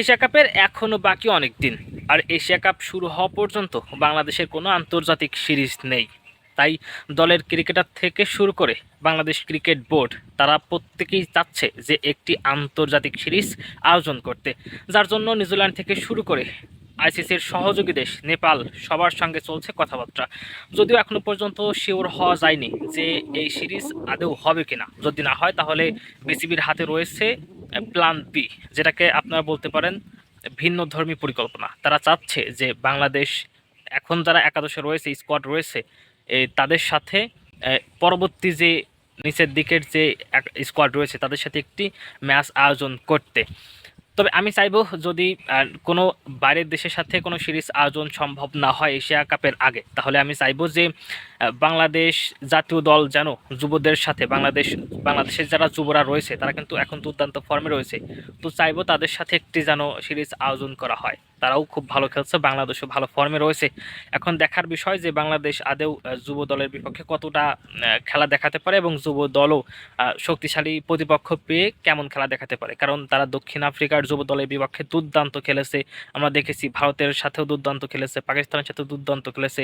Asia কাপের এখনও বাকি অনেক দিন আর এশিয়া কাপ শুরু হওয়া পর্যন্ত বাংলাদেশের কোনো আন্তর্জাতিক সিরিজ নেই। তাই দলের ক্রিকেটার থেকে শুরু করে বাংলাদেশ ক্রিকেট বোর্ড, তারা প্রত্যেকেই চাচ্ছে যে একটি আন্তর্জাতিক সিরিজ আয়োজন করতে। যার জন্য নিউজিল্যান্ড থেকে শুরু করে আইসিসির সহযোগী দেশ নেপাল সবার সঙ্গে চলছে কথাবার্তা। যদিও এখনও পর্যন্ত শিওর হওয়া যায়নি যে এই সিরিজ আদৌ হবে কিনা। যদি না হয়, তাহলে বিসিবির হাতে রয়েছে প্ল্যান বি, যেটাকে আপনারা বলতে পারেন ভিন্ন ধর্মী পরিকল্পনা। তারা চাচ্ছে যে বাংলাদেশ, এখন যারা একাদশে রয়েছে স্কোয়াড রয়েছে তাদের সাথে পরবর্তী যে নিচের দিকের যে স্কোয়াড রয়েছে, তাদের সাথে একটি ম্যাচ আয়োজন করতে। তবে আমি চাইব যদি কোনো বাইরের দেশের সাথে কোনো সিরিজ আয়োজন সম্ভব না হয় এশিয়া কাপের আগে, তাহলে আমি চাইব যে বাংলাদেশ জাতীয় দল যেন যুবদের সাথে, বাংলাদেশ, বাংলাদেশের যারা যুবরা রয়েছে, তারা কিন্তু এখন দুর্দান্ত ফর্মে রয়েছে, তো চাইব তাদের সাথে একটি যেন সিরিজ আয়োজন করা হয়। তারাও খুব ভালো খেলছে, বাংলাদেশও ভালো ফর্মে রয়েছে। এখন দেখার বিষয় যে বাংলাদেশ আদেও যুব দলের বিপক্ষে কতটা খেলা দেখাতে পারে এবং যুব দলও শক্তিশালী প্রতিপক্ষ পেয়ে কেমন খেলা দেখাতে পারে? কারণ তারা দক্ষিণ আফ্রিকার যুব দলের বিপক্ষে দুর্দান্ত খেলেছে। আমরা দেখেছি ভারতের সাথেও দুর্দান্ত খেলেছে, পাকিস্তানের সাথেও দুর্দান্ত খেলেছে।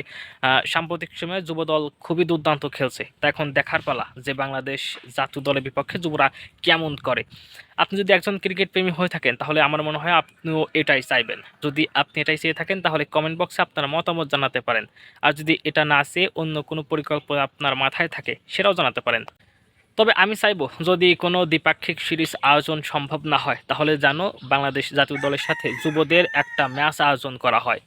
সাম্প্রতিক সময়ে যুব দল খুবই দুর্দান্ত খেলছে। তা এখন দেখার পালা যে বাংলাদেশ জাতীয় দলের বিপক্ষে যুবরা কেমন করে। আপনি যদি একজন ক্রিকেট প্রেমী হয়ে থাকেন, তাহলে আমার মনে হয় আপনিও এটাই চাইবেন। যদি আপনি এটাই চেয়ে থাকেন, তাহলে কমেন্ট বক্সে আপনার মতামত জানাতে পারেন। আর যদি এটা না চেয়ে অন্য কোনো পরিকল্পনা আপনার মাথায় থাকে, সেটাও জানাতে পারেন। তবে আমি চাইব, যদি কোনো দ্বিপাক্ষিক সিরিজ আয়োজন সম্ভব না হয়, তাহলে জানো বাংলাদেশ জাতীয় দলের সাথে যুবদের একটা ম্যাচ আয়োজন করা হয়।